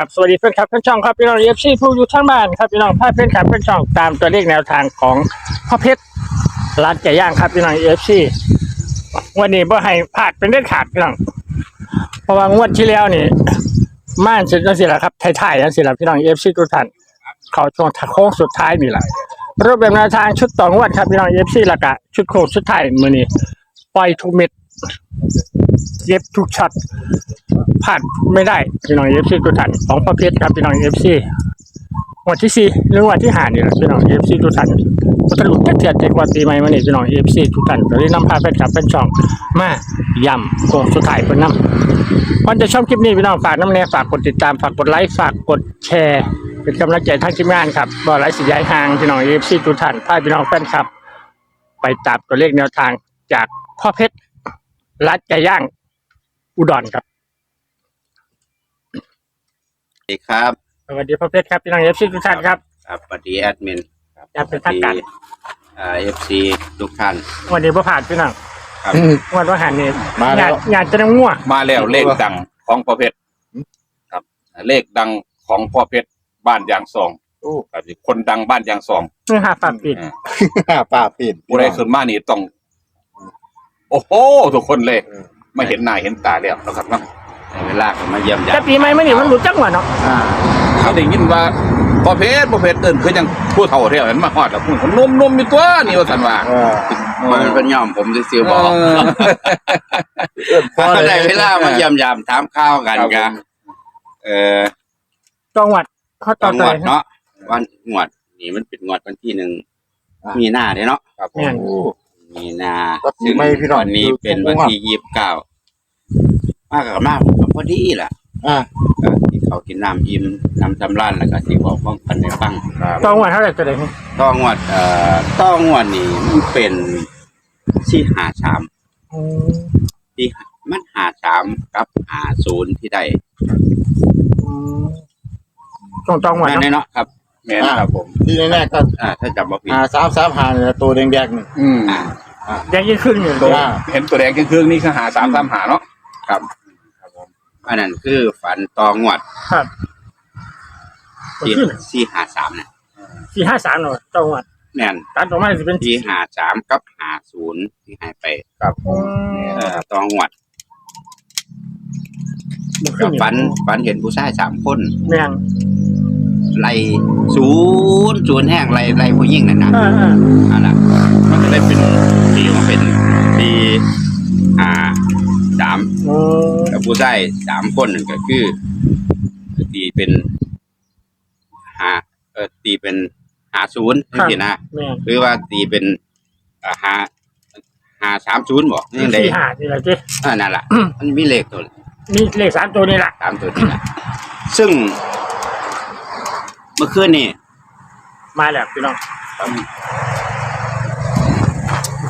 ครับสวัสดีแฟนคลับแฟนช่องครับพี่น้องเอฟซีผู้อยู่ทั้งบ้านครับพี่น้องภาเพแฟนคลับแฟนช่องตามตัวเลขแนวทางของพ่อเพชรร้านไก่ย่างครับพี่น้องเอฟซีวันนี้บ่ให้พลาดเป็นเด็ดขาดพี่น้องเพราะว่างวดที่แล้วนี่ม่านสุดนั่นสิแหละครับถ่ายๆนั่นสิแหละพี่น้องเอฟซีทุกท่านเขาช่วงโค้งสุดท้ายนี่แหละรูปแบบแนวทางชุดต่องวดครับพี่น้องเอฟซีละกะชุดโค้งสุดไทยมือนี้ปล่อยทุกเม็ด เย็บทุกช็อตพลาดไม่ได้พี่น้องเอฟซีทุกท่านของพ่อเพชรครับพี่น้องเอฟซีวันที่สี่หรือวันที่ห้านี่แหละพี่น้องเอฟซีทุกท่านก็ทะลุเทียดเจ็ดวันปีใหม่มานี่พี่น้องเอฟซีทุกท่านก็ได้นำพาแฟนคลับแฟนช่องมาย่ำโค้งสุดท้ายเพิ่นนำก่อนจะชมคลิปนี้พี่น้องฝากน้ำแน่ฝากกดติดตามฝากกดไลค์ฝากกดแชร์ เป็นกำลังใจทางทีมงานครับบ่ไลค์สิย้ายห่างพี่น้องเอฟซีทุกท่านพาพี่น้องแฟนคลับ ไปตามตัวเลขแนวทางจากพ่อเพชรร้านไก่ย่าง อุดรครับ สวัสดีครับสวัสดีพ่อเพชรครับพี่น้องเอฟซีทุกท่านครับครับสวัสดีแอดมินครับครับเป็นทางการเอฟซีทุกท่านวันนี้พ่ผ่านพี่น้องครับ วันว่าหันนี่มาแล้ว อยากจะน้ำงัวมาแล้วเลขดังของพ่อเพชรครับ เลขดังของพ่อเพชรบ้านยางซองโอ้ครับคนดังบ้านยางซองเนื้อหาฝากปิดอ่าป้าปิ่นผู้ใดขึ้นมานี่ต้อง โอ้โหทุกคนเลย เออไม่เห็นหน้าเห็นตาแล้วนะครับเนาะในเวลาก็มาเยี่ยมยาแต่มปีใหม่ไม่นี่มันรู้จักหว่าเนาะอ่าเขาได้ยินว่าพ่อเพชรพ่อเพชรเอิ้นคือยังผู้เฒ่าเท่านั้นมาฮอดแล้วพูดคนนุ่มนุ่มๆมีตัวนี่ว่าท่านว่าเออ มันเป็นย่อมผมจะซื้อๆบอกเออ พอได้เวลามาเยี่ยมยามถามข้าวกันครับกันเออจังหวัดเขาต่ต้อองไปงวดเนาะวันงวดนี่มันเป็นงวดวันที่หนึ่งมีหน้าเด้เนาะครับผม โอ้ มีนาก็ปีซึ่งใหม่พี่น้อง วันนี้เป็นวันที่ยี่สิบเก้า มากับมาผมก็พอดีแหละอ่าก็ที่เขากินน้ำอิ่มน้ำจำร้านแล้วก็ที่บอกป้องกันในฟังจังหวัดเท่าไหร่ตัวเด็กต้องงวดเอ่อต้องงวดนี่มันเป็นที่หาสามที่มันหาสามกับหาศูนย์ที่ได้ตรงจังหวัดนั่นเนาะเนาะครับแม่นครับผมที่แน่ๆก็อ่าถ้าจำมาผิดหาสามสามหาเนี่ยตัวแดงๆนี่อืมอ่ายังยิ่งขึ้นอยู่ตัวอ่าเห็นตัวแดงเครื่องๆนี่คือหาสามสามหาเนาะครับ อันนั้นคือฝันตองวดครับที่ขึ้นที่หาสามนะสี่ห้าสามเนาะจังหวัดแน่นตัดออกมาจะเป็นที่หาสามกับหาศูนย์ที่ให้ไปครับผมเอ่อตองวดมันกัขึ้บนฝันฝันเห็นผู้ชายสามคนแม่งไล่ศูนย์ศูนย์แห้งไล่ไล่ผู้ยิ่งนั่นนะเออเออนั่นแหละมันก็เลยเป็นปีมันเป็น กับผู้ชายสามคนนั่นก็คือตีเป็นหาเออตีเป็นหาศูนย์นี่สินะแม่งหรือว่าตีเป็นอ่าหาหาสามศูนย์บอกนี่ยังไงสี่ห้านี่แหละจีอ่านั่นแหละมันมีเลขตัวมีเลขสามตัวนี่แหละสามตัวนี่แหละซึ่ง เมื่อคืนนี่มาแล้วพี่น้อง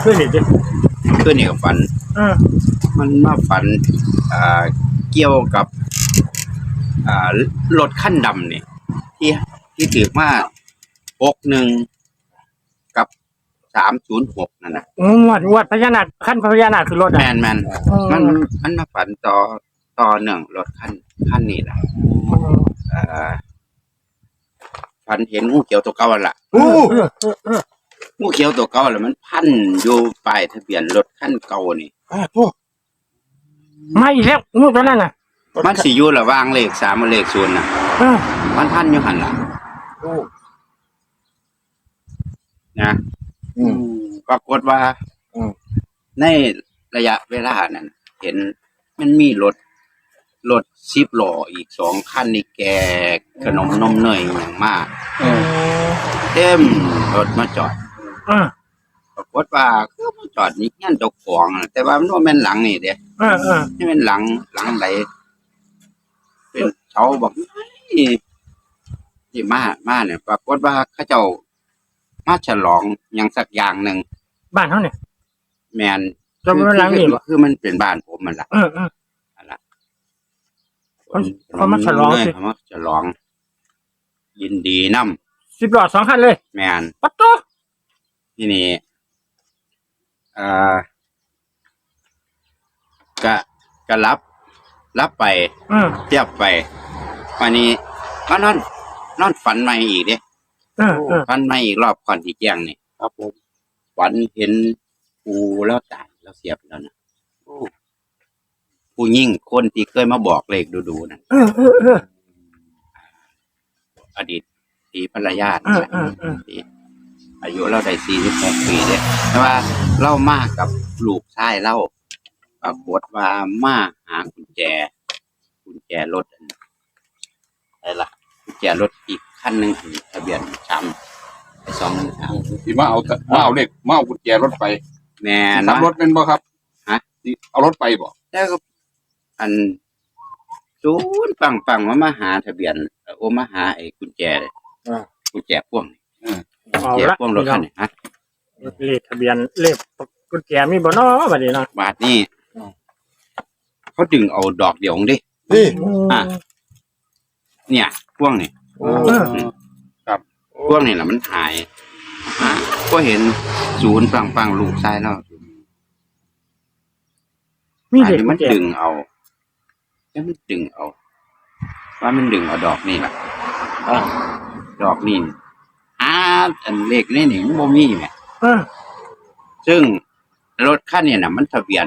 ขึ้นอีกจีคืนนี่ก็ฝัน เออมันมาฝันอ่า เกี่ยวกับอ่ารถขั้นดำเนี่ยที่ที่ถือมาหกหนึ่งกับสามศูนย์หกนั่นนะงวดงวดพญานาคขั้นพญานาคคือรถแมอะนแมนอืมมันมันมาฝันต่อต่อเนื่องรถขั้นขั้นนี้แหละอ่าฝันเห็นงูเขียวตัวเก่าหั่นล่ะโอ้เออเออเอองูเขียวตัวเก่าแหละมันพันอยู่ปลายทะเบียนรถขั้นเก่านี่ อ่าตั วมาอีกแล้วงูตัวนั้นน่ะมันสิอยู่ระหว่างเลขสามกับเลขศูนย์น่ะ เออมันพันอยู่หันล่ะโอ้นะอืม ปรากฏว่าอืม ในระยะเวลานั้นเห็นมันมีรถรถซิบล้ออีกสองคันนี่แกกขนมนมเนยอย่างมากเออเต็มรถมาจอด เออ ปรากฏว่าคือมาจอดนี่ยันเจ้าของน่ะแต่ว่ามันว่าแม่นหลังนี่เด้เออเออนี่เป็นหลังหลังไหลเป็นเสาบอกนี่ที่มามาเนี่ยปรากฏว่าเขาเจ้ามาฉลองอย่างสักอย่างหนึ่งบ้านเขาเนี่ย แมนจะเป็นหลังนี่คือปะคือมันเป็นบ้านผมมันละ เออเออ เขาคนเขามาฉลองสิ เขามาฉลอง ยินดีน้สิบหลอดสองคันเลยำแมนปัตโต ที่นี่ อ่าก็ก็รับรับไปเออเทียบไปวันนี้มานอน นอนฝันใหม่อีกเด้เออเออฝันใหม่อีกรอบก่อนที่แจ้งนี่ครับผมฝันเห็นปูแล้วตายแล้วเสียไปแล้วนะผู้ยิ่งคนที่เคยมาบอกเลขดูๆนั่นเออเออเออ อดีตที่ภรรยาเออเออเออที่ อายุเราได้สี่สิบหกปีเด้แต่ว่าเล่ามากับลูกชายเล่าปรากฏว่ามาหากุญแจ กุญแจรถอันอะไรล่ะกุญแจรถอีกคันหนึ่งอันทะเบียนช้ำไปสองหนึ่งสามที่มาเอามาเอาเลขมาเอากุญแจรถไปแม่ขับนะรถเป็นบ่ครับฮะที่เอารถไปบ่แล้วก็อันศูนย์ปังปังๆมามาหาทะเบียนเอ่อโอมาหาไอ้กุญแจเลยอ่ากุญแจพ่วงนี่ เอากุญแจละพ่วงรถคันนี้ฮะเลขทะเบียนเลขกุญแจมีบ่เนาะบัดนี้เนาะบาทนี่เขาดึงเอาดอกเดียวดิ นี่อะ เนี่ยพ่วงนี่โอ้เออพ่วงนี่แหละมันหายอะก็เห็นศูนย์ปังปังๆลูกชายเรามีอันเด็กนี้กุมัญนแจดึงเอาแล้วมันดึงเอา ว่ามันดึงเอาดอกนี่แหละอ่า ดอกนี่ อ่าอันเลขนี่นี่มันบ่มีแหมเออซึ่งรถคันเนี่ยนะมันทะเบียน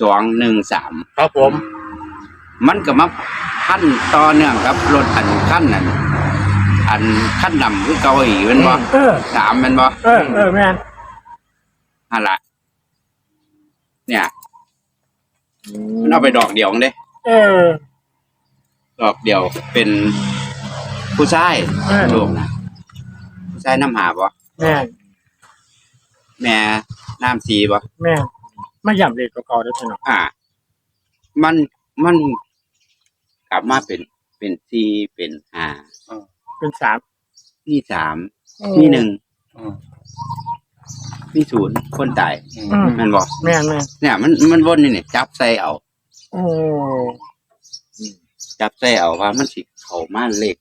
สองหนึ่งสามครับผม มันก็มาพันต่อเนื่องกับรถอันขั้นนั้นอันขั้นดำคือเกาหลีเป็นบ่เออ สามเป็นบ่เออเออแม่นฮะละเนี่ยมันเอาไปดอกเดียวเด้เออ ดอกเดียวเป็นผู้ชายเออ ลูกนะ ผู้ชายน้ำหาบ่แม่นแม่น้ำสีบ่แม่นมาย่ำเลขเก่าๆเด้อพี่น้องอ่า มันมันกลับมาเป็นเป็นสี่เป็นห้าเป็นสามมีสามมีหนึ่งอืมมีศูนย์คนตายอืมอืมแมันบอกแม่นแม่นเนี่ย มันมันวนนี่เนี่ยจับใส่เอา โอ้จับใส่เอาว่ามันสิเข้ามาเลข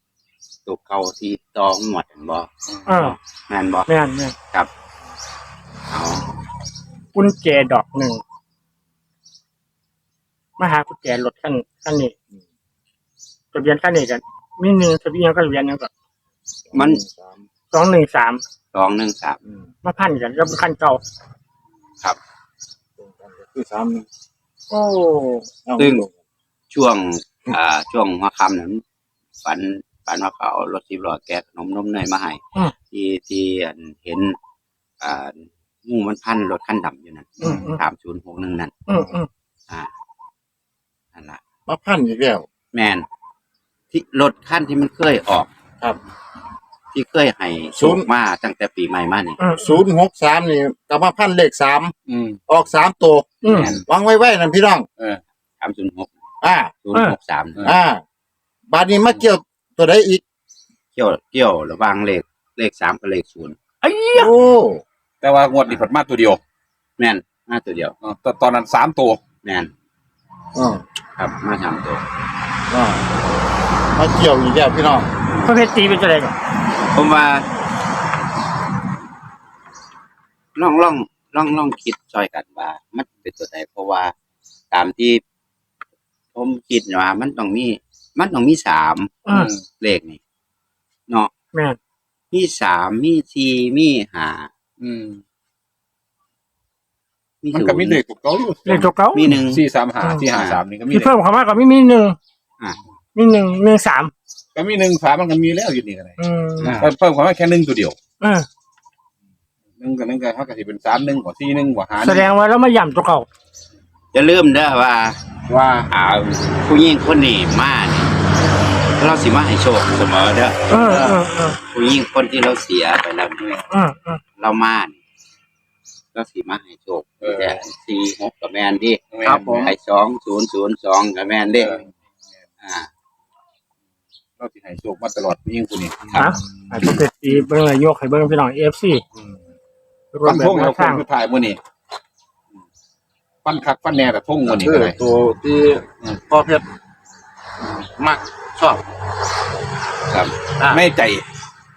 ตัวเก่าที่ตองหมดแม่นบ่เออแม่นบ่แม่นแม่นเอากุญแจดอกหนึ่งมาหากุญแจรถคันคันนี้ทะเบียนคันนี้กันมีหนึ่งทะเบียนก็ทะเบียนหยังก็มันสามสองหนึ่งสามสองหนึ่งสามอืมมาพันกันก็คันเก่าครับตรงกันก็คือสามหนึ่งโอ้เอาซึ่งตรกันช่วง อ่า ช่วงหัวค่ำนั้นฝัน ฝันว่าเขาเอารถสิบล้อแก๊สนมนมเนยมาให้ที่ที่อันเห็นอ่างูมันพันรถคันดำอยู่นั่นอืมอืม สามศูนย์หกหนึ่งนั่นอืมอืมอ่านั่นละมาพันอีกแล้ว แมนที่รถขั้นที่มันเคยออกครับที่เคยให้ศูสูนย์ งมาตั้งแต่ปีใหม่มานี่อืมศูนย์หกสามนี่ก็มาพันเลขสามอืมออกสามตัวอืมแมนวางไว้ไว้นั่นพี่น้อง สามศูนย์หกอ่า ศูนย์หกสามเอออ่า บาดนี้มาเกี่ยว ตัวใดอีก เกี่ยวเกี่ยวระหว่างเลขเลขสามกับเลขศูนย์ไอ้เหี้ยโอ้แต่ว่างวดนี้ผัดมาตัวเดียวแมนมาตัวเดียวเออแต่ตอนนั้นสามตัว แมนอ่าครับมาสามตัวอ่ามาเกี่ยวอีกแล้วพี่น้องประเภทตีเป็นจะไรก่อนผมว่าล่องล่องล่องล่องคิดซอยกันว่า มันเป็นตัวใดเพราะว่าตามที่ ผมคิดว่ามันต้องมี มันต้องมีสามอืม เลขนี่เนาะแม่นมีสามมีสี่มีห้าอืม มีมันศูก็นมีย์เลขตัวเก่าอยู่เลขตัวเก่ามีหนึ่ง สี่สามห้าสี่ห้าสามนี่ก็มีที่เลเพิ่ขมเข้ามาก็มีมีหนึ่งอะ มีหนึ่งหนึ่งสามก็มีหนึ่งสามมันก็มีแล้วอยู่นี่กันเลยอืมอ่า เพิ่มความว่าแค่หนึ่งตัวเดียวเออหนึ่งกับหนึ่งก็เท่ากับที่เป็นสามหนึ่งกว่าสี่หนึ่งกว่าหารแสดงว่าเรามาย่ำตัวเก่าจะเริ่าลืมเด้อว่าว่า อ่าผู้หญิงคนนี้มาเนี่ย เราสิมาให้โชคเสมอเด้อเออเออเออผู้หญิงคนที่เราเสียไปแล้วเนี่ยเออเออเรามาเนี่ยเราสิมาให้โชคแต่สี่หกกับแมนดิครับผม ไอ้สองศูนย์ศูนย์สองกับแมนดิอ่า เราสิให้โชคมาตลอดยิ่งคนนี้ครับฮะไอ้ประเภทตีเบิ้งเลยโยกให้เบิ้งพี่น้องเอฟซีรวฟัมนแบบพงแนเราวคทางงจะถ่ายมื่อนี้ฟันคักฟันแน่แต่พงมื่อนี้คืก็อเลยตัวที่พ่อเพชรมัก ชอบครับอ่าไม่ใจ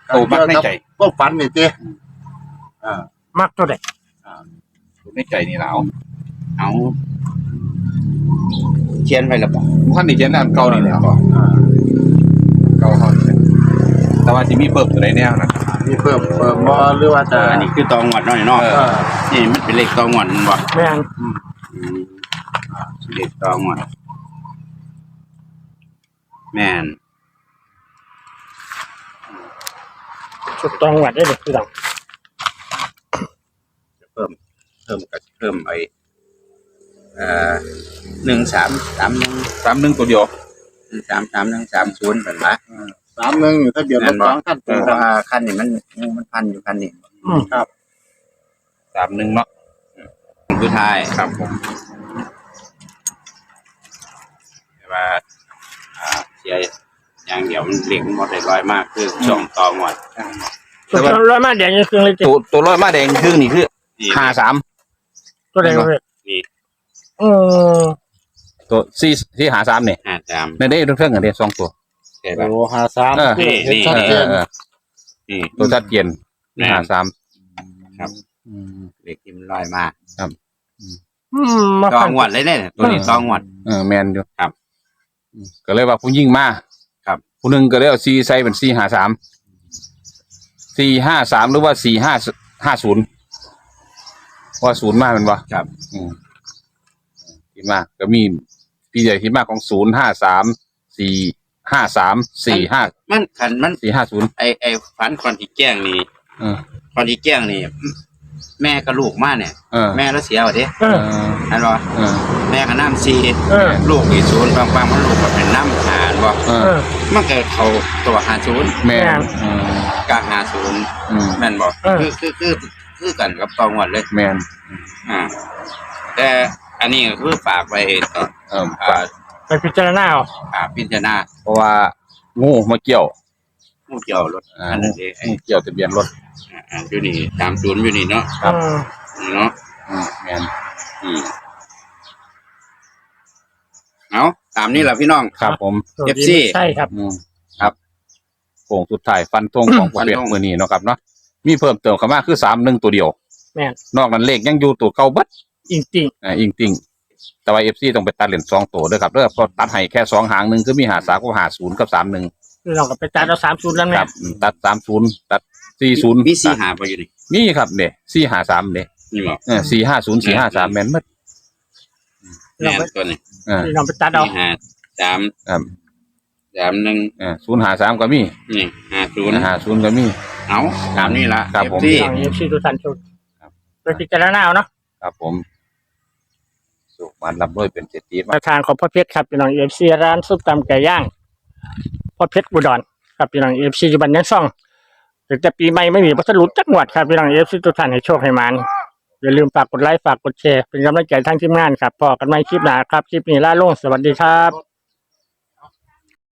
โตมักในใจก็ฝันนี่เจ้อ่ามักตัวใดในใจนี่แล้วเอาเขียนไว้และบอกท่านนี่เจนน้ำเก่านี่แหละอ่าว่าสิมีเพิ่มตัวใดแนวนะมีเพิ่มเพิ่มบ่หรือว่าจะอันนี้คือตองหวัดหน่อยเนาะเออนี่มันเป็นเลขตองหวัดมันบ่แม่นอืมเลขตองหวัด แม่นชุดตองหวัดได้เลยพี่น้องเพิ่ม เพิ่มกับเพิ่มไอ้เอ่อหนึ่งสามสามหนึ่งสามหนึ่งตัวเดียวหนึ่งสามสามหนึ่งสามศูนย์เป็นปะสามหนึ่งถ้าเบียดรถสองคันเพราะว่าคันนี้มันงูมันพันอยู่คันนี้อืมสามหนึ่งเนาะสุดท้ายครับผม แต่ว่าอ่าเสียอย่างเดียวมันเหล็กมันหมดได้ร้อยมากคือช่องตองหวัดชุดร้อยมาแดงยังคือเลยจิตัวตัวร้อยมาแดงครึ่งนี่คือนี่ห้าสามตัวแดงเลยนี่เออตัวสี่ที่หาสามเนี่ยห้าสามในได้เรื่องกันเดียวสองตัวใช่ปะ โอ้ห้าสามเออ นี่เห็นชัดเจเออนเออนี่ ตัวชัดเจนแม่น หาสามครับ อืม เหล็กที่มันลอยมากอืมมาตอพังนหวัดเลยเนี่ยตัวนี้ตองหวัดเออแมนอยู่ครับอืม ก็เลยว่าผู้ยิ่งมาครับ ผู้หนึ่งก็เลยเอาซีใส่เป็นสี่ห้าสามสี่ห้าสามหรือว่าสี่ห้าห้าศูนย์ว่าศูนย์มากเป็นวะครับ อืมที่มากก็มีพี่ใหญ่ที่มากของศูนย์ห้าสามสี่ห้าสามสี่ห้ามันขันมันสี่ห้าศูนย์ไอไอฝันคอนที่แจ้งนี่เออคอนที่แจ้งนี่ แม่กับลูกมาเนี่ย เออ แม่แล้วเสียว่ะเด้เอเออออันบ่เออ แม่ก็น้ำซีเออ ลูกอีศูนย์บางบางมันลูกก็เป็นน้ำหานบ่เอเออ อ มันเกิดเขาตัวหาศูนย์แม่นแม่นเออ กลางหาศูนย์อืม แม่นบ่เออ คือคือคือคือกันกับตองหวัดเลย แม่นอ่า แต่อันนี้ก็คือฝากไว้ต่อเอออ่าไปพิจารณาเอาอ่าพิจารณาเพราะว่างูมาเกี่ยว ผู้เกี่ยวรถอ่า อันนั้นเองไอ้งูเกี่ยวทะเบียนรถอ่าอ่าอยู่นี่ตามศูนย์อยู่นี่เนาะครับเออเนาะอืมแม่นอืมเอาตามนี้แหละพี่น้อง ครับผม FC ใช่ครับ อืมครับโป่งสุดท้ายฟันธงของประเภทฟันธง มือนี้เนาะครับเนาะมีเพิ่มเติมเข้ามาคือสามหนึ่งตัวเดียวแม่น นอกนั้นเลขยังอยู่ตัวเก่าเบัดจริงจริงอ่าอิงติงแต่ว่าเอฟซีต้องไปตัดเหรียญสองตัวด้วยครับเด้อเพราะตัดให้แค่สองหางหนึ่งคือมีหาสามกับหาศูนย์กับสามหนึ่งๆ พี่น้องก็ไปตัดเอาสามศูนย์นั่นแหคละรับอืมตัดสามศูนย์ตัดสี่ศูนย์มีสี่หาไปอยู่นี่นี่ครับเนี่ยสี่หาสามเนี่ยนี่บ่เออสี่ห้าศูนย์สี่ห้าสามแม่นหมัดแม่นตัวนี้เออพี่น้องไปตัดเอาสี่หาสามครับ สามหนึ่งเออศูนย์หาสามก็มีนี่ห้าศูนย์หาศูนย์ก็มี เอาตามนี้ละครับผม ที่พี่น้องเอฟซีทุกท่านชมครับ ไปพิจารณาเอาเนาะครับผมสุขมันรับด้วยเป็นเศรษฐีมาทางของพ่อเพชรครับพี่น้องเอฟซีร้านซุปตำไก่ย่าง พ่อเพชรบุดรครับพี่น้องเอฟซีจุบันยังซ่องถึงจะปีใหม่ไม่มีพัสดุจักหวัดครับพี่น้องเอฟซีทุกท่านให้โชคให้มันอย่าลืมฝากกดไลค์ฝากกดแชร์เป็นกำลังใจทั้งทีมงานครับพอกันใหม่คลิปหน้าครับคลิปนี้ล่าลงสวัสดีครับ